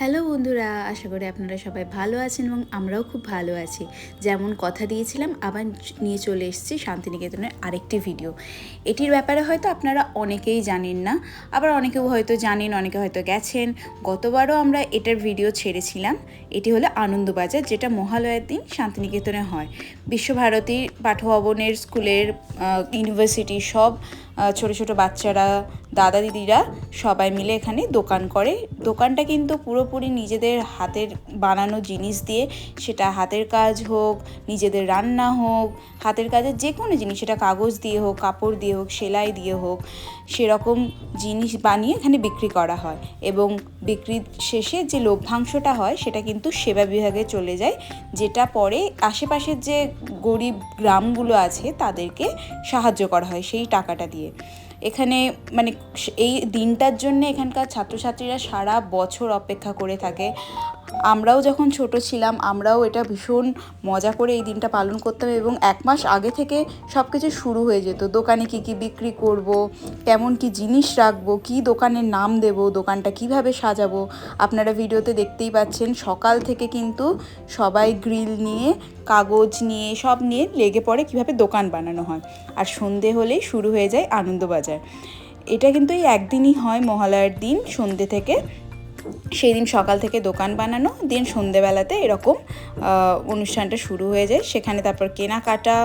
Hello বন্ধুরা, আশা করি আপনারা সবাই ভালো আছেন এবং আমরাও খুব ভালো আছি। যেমন কথা দিয়েছিলাম, আবার নিয়ে চলে এসেছি শান্তিনিকেতনের আরেকটি ভিডিও। এটির ব্যাপারে হয়তো আপনারা অনেকেই জানেন না, আবার অনেকেও হয়তো জানেন, অনেকে হয়তো গেছেন। গতবারও আমরা এটার ভিডিও ছেড়েছিলাম। এটি হলো আনন্দবাজার, যেটা মহালয়ার দিন শান্তিনিকেতনে হয়। বিশ্বভারতী পাঠভবনের, স্কুলের ইউনিভার্সিটি সব ছোট ছোট বাচ্চারা দাদা দিদিরা সবাই মিলে এখানে দোকান করে। দোকানটা কিন্তু পুরোপুরি নিজেদের হাতের বানানো জিনিস দিয়ে, সেটা হাতের কাজ হোক, নিজেদের রান্না হোক, হাতের কাজের যে কোনো জিনিস, সেটা কাগজ দিয়ে হোক, কাপড় দিয়ে হোক, সেলাই দিয়ে হোক, সেরকম জিনিস বানিয়ে এখানে বিক্রি করা হয়। এবং বিক্রির শেষে যে লভ্যাংশটা হয়, সেটা কিন্তু সেবা বিভাগে চলে যায়, যেটা পরে আশেপাশের যে গরিব গ্রামগুলো আছে, তাদেরকে সাহায্য করা হয় সেই টাকাটা দিয়ে। এখানে মানে এই দিনটার জন্য এখানকার ছাত্রছাত্রীরা সারা বছর অপেক্ষা করে থাকে। আমরাও যখন ছোট ছিলাম, আমরাও এটা ভীষণ মজা করে এই দিনটা পালন করতাম এবং এক মাস আগে থেকে সব কিছু শুরু হয়ে যেত। দোকানে কী কী বিক্রি করব, কেমন কি জিনিস রাখব, কি দোকানের নাম দেব, দোকানটা কীভাবে সাজাবো, আপনারা ভিডিওতে দেখতেই পাচ্ছেন সকাল থেকে কিন্তু সবাই গ্রিল নিয়ে, কাগজ নিয়ে, সব নিয়ে লেগে পড়ে কীভাবে দোকান বানানো হয়। আর সন্ধে হলেই শুরু হয়ে যায় আনন্দবাজার। এটা কিন্তু এই একদিনই হয় মহালয়ার দিন সন্ধে থেকে। সেই দিন সকাল থেকে দোকান বানানো, দিন সন্ধেবেলাতে এরকম অনুষ্ঠানটা শুরু হয়ে যায়। সেখানে তারপর কেনাকাটা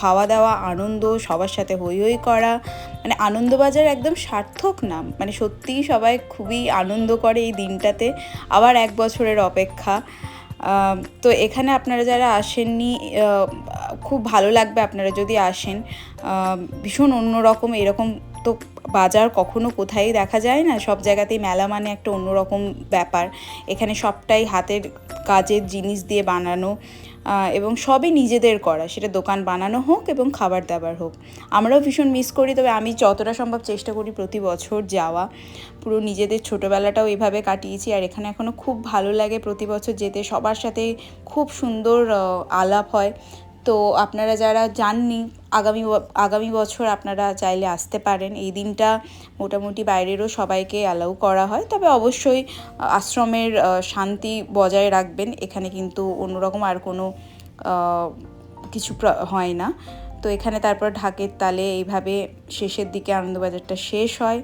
খাওয়া দাওয়া আনন্দ, সবার সাথে হই হই করা মানে আনন্দবাজার একদম সার্থক নাম। মানে সত্যিই সবাই খুবই আনন্দ করে এই দিনটাতে। আবার এক বছরের অপেক্ষা। তো এখানে আপনারা যারা আসেননি খুব ভালো লাগবে আপনারা যদি আসেন। ভীষণ অন্যরকম এরকম তো বাজার কখনো কোথায় দেখা যায় না? সব জায়গাতেই মেলা মানে একটা অন্যরকম ব্যাপার। এখানে সবটাই হাতের কাজের জিনিস দিয়ে বানানো এবং সবই নিজেদের করা। সেটা দোকান বানানো হোক এবং খাবার দাবার হোক। আমরাও ভীষণ মিস করি, তবে আমি যতটা সম্ভব চেষ্টা করি প্রতি বছর যাওয়া। পুরো নিজেদের ছোটোবেলাটাও এভাবে কাটিয়েছি, আর এখানে এখনও খুব ভালো লাগে প্রতি বছর যেতে। সবার সাথে খুব সুন্দর আলাপ হয়। তো আপনারা যারা যাননি আগামী আগামী বছর আপনারা চাইলে আসতে পারেন। এই দিনটা মোটামুটি বাইরেরও সবাইকে অ্যালাউ করা হয়। তবে অবশ্যই আশ্রমের শান্তি বজায় রাখবেন। এখানে কিন্তু অন্যরকম আর কোনো কিছু হয় না। তো এখানে তারপর ঢাকের তালে এইভাবে শেষের দিকে আনন্দবাজারটা শেষ হয়।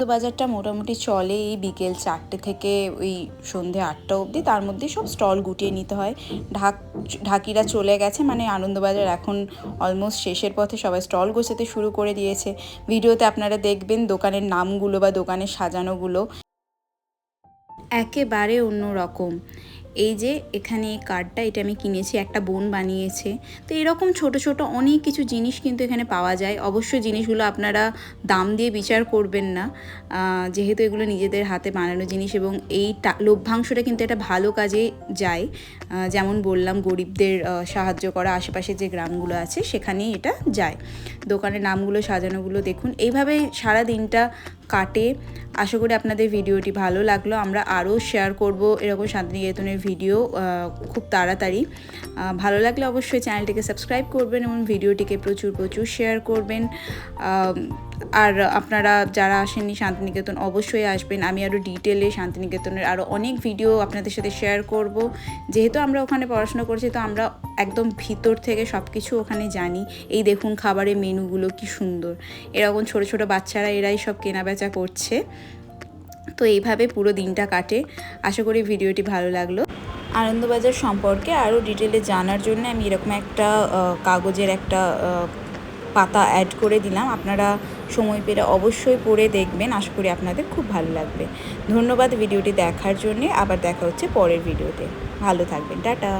আনন্দবাজারটা মোটামুটি চলে এই বিকেল চারটে থেকে ওই সন্ধে আটটা অবধি। তার মধ্যে সব স্টল গুটিয়ে নিতে হয়। ঢাক, ঢাকিরা চলে গেছে। মানে আনন্দবাজার এখন অলমোস্ট শেষের পথে সবাই স্টল গোছাতে শুরু করে দিয়েছে। ভিডিওতে আপনারা দেখবেন দোকানের নামগুলো বা দোকানের সাজানোগুলো। একেবারে অন্য রকম এই যে এখানে কার্ডটা, এটা আমি কিনেছি, একটা বোন বানিয়েছে। তো এরকম ছোট ছোট অনেক কিছু জিনিস কিন্তু এখানে পাওয়া যায়। অবশ্যই জিনিসগুলো আপনারা দাম দিয়ে বিচার করবেন না। যেহেতু এগুলো নিজেদের হাতে বানানো জিনিস এবং এই লভ্যাংশটা কিন্তু একটা ভালো কাজে যায়। যেমন বললাম, গরিবদের সাহায্য করা আশেপাশে যে গ্রামগুলো আছে, সেখানেই এটা যায়। দোকানের নামগুলো, সাজানোগুলো দেখুন। এইভাবে সারা দিনটা কাটে। আশা করি আপনাদের ভিডিওটি ভালো লাগল। আমরা আরও শেয়ার করব এরকম শান্তিনিকেতনের ভিডিও খুব তাড়াতাড়ি। ভালো লাগলে অবশ্যই চ্যানেলটিকে সাবস্ক্রাইব করবেন এবং ভিডিওটিকে প্রচুর প্রচুর শেয়ার করবেন। আর আপনারা যারা আসেননি শান্তিনিকেতন, অবশ্যই আসবেন। আমি আরও ডিটেলে শান্তিনিকেতনের আরও অনেক ভিডিও আপনাদের সাথে শেয়ার করব। যেহেতু আমরা ওখানে পড়াশোনা করছি, তো আমরা একদম ভিতর থেকে সব কিছু ওখানে জানি। এই দেখুন খাবারের মেনুগুলো কি সুন্দর। এরকম ছোট ছোট বাচ্চারা এরাই সব কেনাবেচা করছে। তো এইভাবে পুরো দিনটা কাটে। আশা করি ভিডিওটি ভালো লাগল। আনন্দবাজার সম্পর্কে আরও ডিটেলে জানার জন্য আমি এরকম একটা কাগজের একটা পাতা অ্যাড করে দিলাম। আপনারা সময় পেলে অবশ্যই পড়ে দেখবেন। আশা করি আপনাদের খুব ভালো লাগবে। ধন্যবাদ ভিডিওটি দেখার জন্যে। আবার দেখা হচ্ছে পরের ভিডিওতে। ভালো থাকবেন। টাটা।